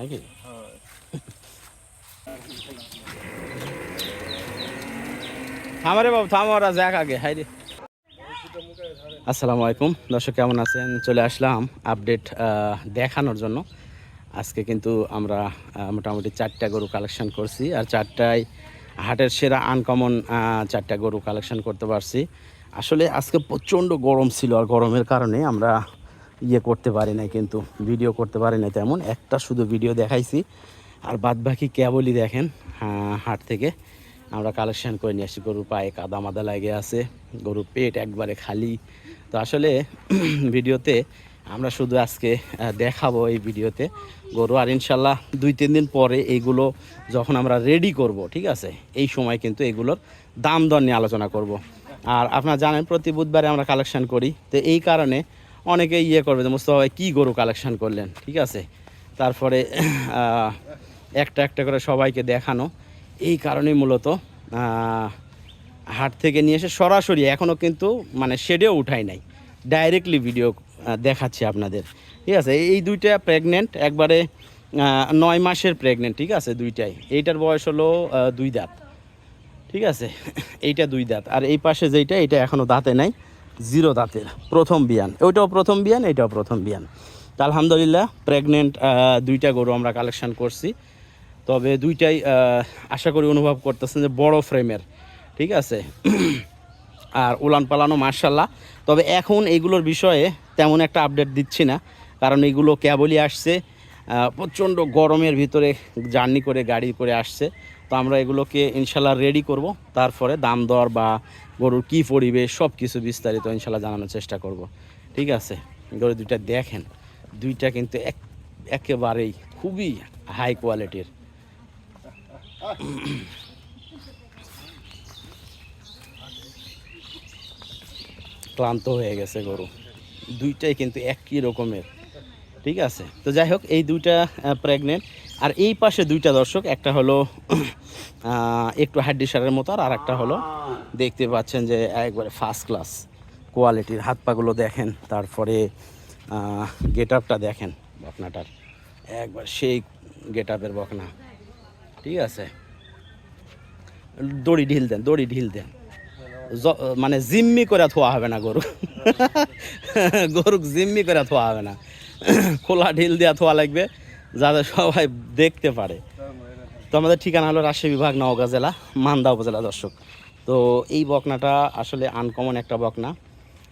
নাকি থামারে বাবু, থামো, ওরা যাক আগে, হাই রে। আসসালামু আলাইকুম। দর্শক, কেমন আছেন? চলে আসলাম আপডেট দেখানোর জন্য। আজকে কিন্তু আমরা মোটামুটি চারটা গরু কালেকশন করছি, আর চারটায় হাটের সেরা আনকমন চারটা গরু কালেকশন করতে পারছি। আসলে আজকে প্রচণ্ড গরম ছিল আর গরমের কারণে আমরা ইয়ে করতে পারি নাই, কিন্তু ভিডিও করতে পারি না তেমন। একটা শুধু ভিডিও দেখাইছি। আর বাদ বাকি কেবলই দেখেন হাট থেকে আমরা কালেকশন করে নিয়ে আসি। গরুর পায়ে কাদা মাদা লাগে আছে গরুর পেট একবারে খালি। তো আসলে ভিডিওতে আমরা শুধু আজকে দেখাবো এই ভিডিওতে। গরু, আর ইনশাল্লাহ দুই, তিন দিন পরে এইগুলো যখন আমরা রেডি করব, ঠিক আছে? এই সময় কিন্তু এগুলোর দাম দর নিয়ে আলোচনা করব। আর আপনারা জানেন, প্রতি বুধবারে আমরা কালেকশান করি। তো এই কারণে অনেকে ইয়ে করবে যে, মুস্তফা ভাই, কী গরু কালেকশান করলেন? ঠিক আছে? তারপরে একটা একটা করে সবাইকে দেখানো। এই কারণেই মূলত হাট থেকে নিয়ে এসে সরাসরি এখনও কিন্তু মানে শেডেও উঠাই নাই। ডাইরেক্টলি ভিডিও দেখাচ্ছি আপনাদের। ঠিক আছে? এই দুইটা প্রেগনেন্ট একবারে নয় মাসের প্রেগনেন্ট ঠিক আছে? দুইটাই। এইটার বয়স হলো দুই দাঁত। ঠিক আছে? এইটা দুই দাঁত। আর এই পাশে যেইটা, এটা এখনও দাঁতে নাই, জিরো দাঁতের। প্রথম বিয়ান। ওইটাও প্রথম বিয়ান এইটাও প্রথম বিয়ান। তা আলহামদুলিল্লাহ প্রেগনেন্ট দুইটা গরু আমরা কালেকশান করছি। তবে দুইটাই আশা করি অনুভব করতেছেন যে বড় ফ্রেমের ঠিক আছে? আর উলান পালানো মার্শাল্লাহ তবে এখন এইগুলোর বিষয়ে তেমন একটা আপডেট দিচ্ছি না, কারণ এইগুলো কেবলই আসছে প্রচণ্ড গরমের ভিতরে জার্নি করে, গাড়ি করে আসছে। তো আমরা এগুলোকে ইনশাল্লাহ রেডি করব, তারপরে দাম দর বা গরুর কী পরিবেশ সব কিছু বিস্তারিত ইনশাল্লাহ জানানোর চেষ্টা করব। ঠিক আছে? গরু দুইটা দেখেন, দুইটা কিন্তু এক, একেবারেই খুবই হাই কোয়ালিটির ক্লান্ত হয়ে গেছে গরু। দুইটাই কিন্তু একই রকমের। ঠিক আছে? তো যাই হোক, এই দুইটা প্রেগনেন্ট আর এই পাশে দুইটা দর্শক, একটা হলো একটু হাড্ডি সারের মতো, আর একটা হলো, দেখতে পাচ্ছেন যে একবারে ফার্স্ট ক্লাস কোয়ালিটির হাত পাগুলো দেখেন, তারপরে গেট আপটা দেখেন, বকনাটার। একবার সেই গেট আপের বকনা। ঠিক আছে? দড়ি ঢিল দেন, দড়ি ঢিল দেন। মানে জিম্মি করে থোয়া হবে না গরু। গরু জিম্মি করে থোয়া হবে না। খোলা ঢিল দেওয়া থোয়া লাগবে, যাতে সবাই দেখতে পারে। তো আমাদের ঠিকানা হলো রাজশাহী বিভাগ, নওগাঁ জেলা, মান্দা উপজেলা দর্শক। তো এই বকনাটা আসলে আনকমন একটা বকনা।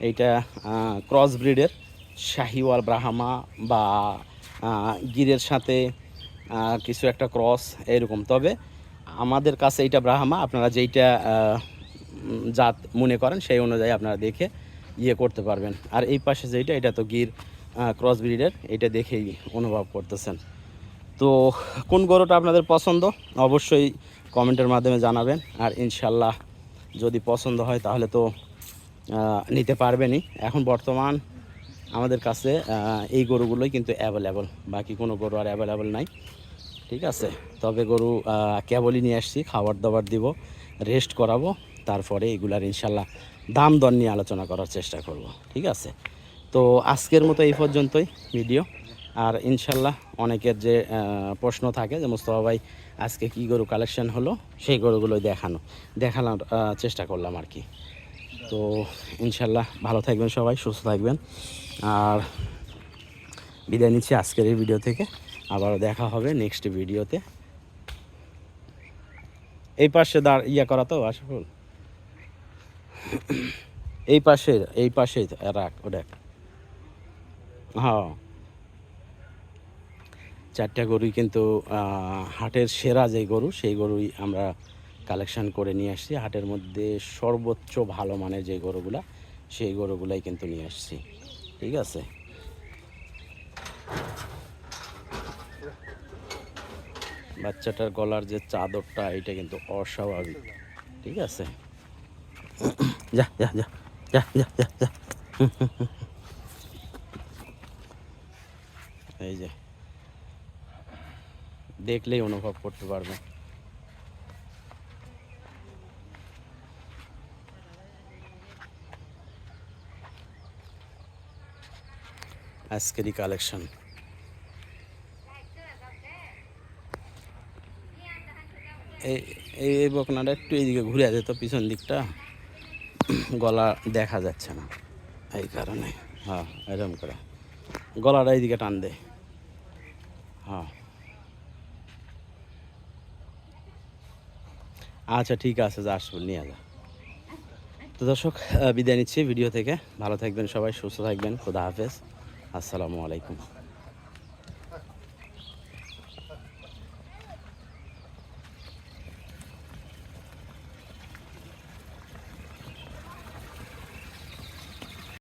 এইটা ক্রস ব্রিডের শাহিওয়াল ব্রাহামা বা গিরের সাথে কিছু একটা ক্রস এরকম। তবে আমাদের কাছে এইটা ব্রাহামা, আপনারা যেইটা জাত মনে করেন, সেই অনুযায়ী আপনারা দেখে ইয়ে করতে পারবেন। আর এই পাশে যেইটা, এটা তো গির ক্রস ব্রিডের এটা দেখেই অনুভব করতেছেন। তো কোন গরুটা আপনাদের পছন্দ? অবশ্যই কমেন্টের মাধ্যমে জানাবেন। আর ইনশাল্লাহ যদি পছন্দ হয়, তাহলে তো নিতে পারবেনই। এখন বর্তমান আমাদের কাছে এই গরুগুলোই কিন্তু অ্যাভেলেবল বাকি কোনো গরু আর অ্যাভেলেবল নাই। ঠিক আছে? তবে গরু কেবলই নিয়ে আসছি, খাবার দাবার দিব রেস্ট করাবো। তারপরে এগুলার ইনশাল্লাহ দাম দর নিয়ে আলোচনা করার চেষ্টা করব, ঠিক আছে? তো আজকের মতো এই পর্যন্তই ভিডিও। আর ইনশাল্লাহ অনেকের যে প্রশ্ন থাকে যে, মুস্তফা ভাই, আজকে কী গরু কালেকশন হলো? সেই গরুগুলোই দেখানো, দেখানোর চেষ্টা করলাম আর কি। তো ইনশাল্লাহ ভালো থাকবেন সবাই, সুস্থ থাকবেন। আর বিদায় নিচ্ছি আজকের এই ভিডিও থেকে। আবারও দেখা হবে নেক্সট ভিডিওতে এই পাশে দাঁড়, ইয়া করা তো আশফুল এই পাশে এই পাশে রাখ, ও দেখ। হ্যাঁ। চারটা গরুই কিন্তু হাটের সেরা যে গরু, সেই গরুই আমরা কালেকশন করে নিয়ে আসছি। হাটের মধ্যে সর্বোচ্চ ভালো মানের যে গরুগুলা, সেই গরুগুলাই কিন্তু নিয়ে আসছি। ঠিক আছে? বাচ্চাটার গলার যে চাদরটা এটা কিন্তু অস্বাভাবিক। ঠিক আছে? যা যা যা যা যা যা যা এই যে। দেখলেই অনুভব করতে পারবে। আজকেরই কালেকশন এই এই বকনাটা একটু এইদিকে ঘুরে আছে তো, পিছন দিকটা। গলা দেখা যাচ্ছে না। এই কারণে? হ্যাঁ এরকম করে। গলাটা এইদিকে টান দে। হ্যাঁ। আচ্ছা ঠিক আছে যা আসব নিয়ে যা। তো দর্শক বিদায় নিচ্ছি ভিডিও থেকে। ভালো থাকবেন সবাই সুস্থ থাকবেন। খোদা হাফেজ। আসসালামু আলাইকুম।